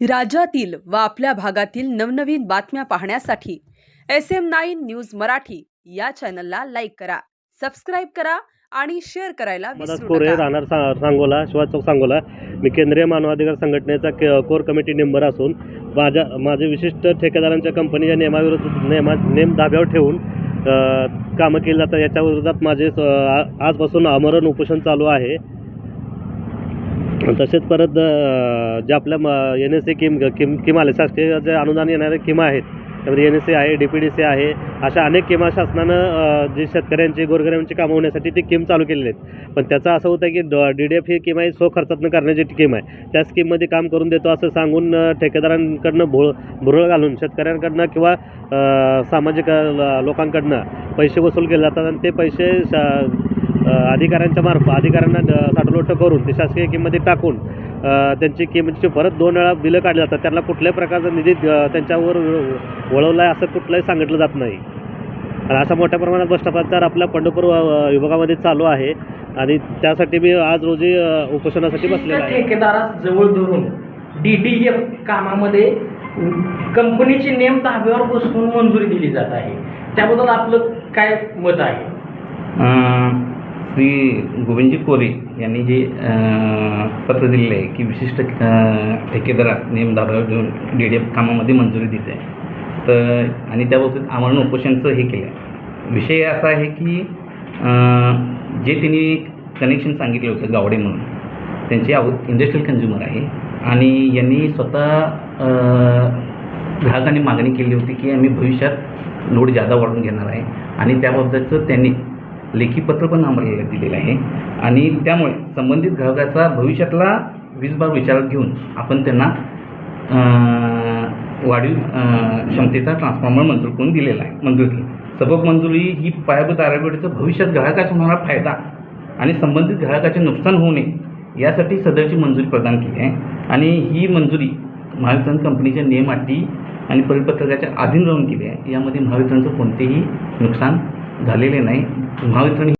राज्यातील व आपल्या भागातील नवनवीन बातम्या पाहण्यासाठी S M nine news Marathi या चॅनलला लाईक करा सबस्क्राईब करा आणि शेअर करायला मदत विसरू कोरे नका राहणार सा सांगोला शिवाज चौक सांगोला. मी केंद्रीय मानवाधिकार संघटनेचा के कोर कमिटी मेंबर असून माझ्या माझे विशिष्ट ठेकेदारांच्या कंपनीच्या नियमाविरुद्ध नेमा नेम धाब्यावर ठेवून अ, कामं केली जातात. याच्या विरोधात माझे स- आ- आजपासून आमरण उपोषण चालू आहे. तसेच परत जे आपल्या एन एस सी किम किम किम आले शासकीय जे अनुदान येणारे किमा आहेत त्यामध्ये एन एस सी आहे डी पी डी सी आहे अशा अनेक किमा शासनानं जे शेतकऱ्यांची गोरगरिबांची कामं होण्यासाठी ती किम चालू केलेली आहेत. पण त्याचं असं होतं की डी डी एफ ही किम आहे सो खर्चातनं करण्याची स्कीम आहे त्या स्कीममध्ये काम करून देतो असं सांगून ठेकेदारांकडनं भोळ भुरळ घालून शेतकऱ्यांकडनं किंवा सामाजिक ल- लोकांकडनं पैसे वसूल केले जातात आणि ते पैसे शा अधिकाऱ्यांच्या मार्फत अधिकाऱ्यांना अ, साठवलोट करून ते शासकीय किंमतीत टाकून त्यांची किंमतीची परत दोन वेळा बिलं काढली जातात. त्यांना कुठल्याही प्रकारचा निधी त्यांच्यावर वळवला आहे असं कुठलंही सांगितलं जात नाही. आणि असा मोठ्या प्रमाणात भ्रष्टाचार आपल्या पंढरपूर विभागामध्ये चालू आहे. आणि त्यासाठी मी आज रोजी उपोषणासाठी बसलेलो आहे. ठेकेदारास जवळ धरून डी डी एफ कामामध्ये कंपनीची नेम ताब्यावर बसवून मंजुरी दिली जात आहे. त्याबद्दल आपलं काय मत आहे? श्री गोविंदजी कोरे यांनी जे पत्र दिलेलं आहे की विशिष्ट अं, ठेकेदारास नेमदारावर घेऊन डी डी एफ कामामध्ये मंजुरी दिली आहे तर आणि त्याबाबतीत आमरण उपोषणचं हे केलं आहे विषय असा आहे की जे त्यांनी कनेक्शन सांगितलं होतं गावडे म्हणून त्यांचे आव इंडस्ट्रियल कन्झ्युमर आहे. आणि यांनी स्वतः ग्राहकांनी मागणी केली होती की आम्ही भविष्यात लोड जादा वाढवून घेणार आहे. आणि त्याबाबतचं त्यांनी लेखी पत्र पण आम्हाला दिलेलं आहे. आणि त्यामुळे संबंधित ग्राहकाचा भविष्यातला वीजभाग विचारात घेऊन आपण त्यांना वाढीव क्षमतेचा ट्रान्सफॉर्मर मंजूर करून दिलेला आहे. मंजूर केली. सबक मंजुरी ही पायाभूत आराखड्याचं भविष्यात ग्राहकाचा होणारा फायदा आणि संबंधित ग्राहकाचे नुकसान होऊ नये यासाठी सदरची मंजुरी प्रदान केली आहे. आणि ही मंजुरी महावितरण कंपनीच्या नियम अटी आणि परिपत्रकाच्या अधीन राहून केली आहे. यामध्ये महावितरणचं कोणतेही नुकसान झालेले नाही. महावितरण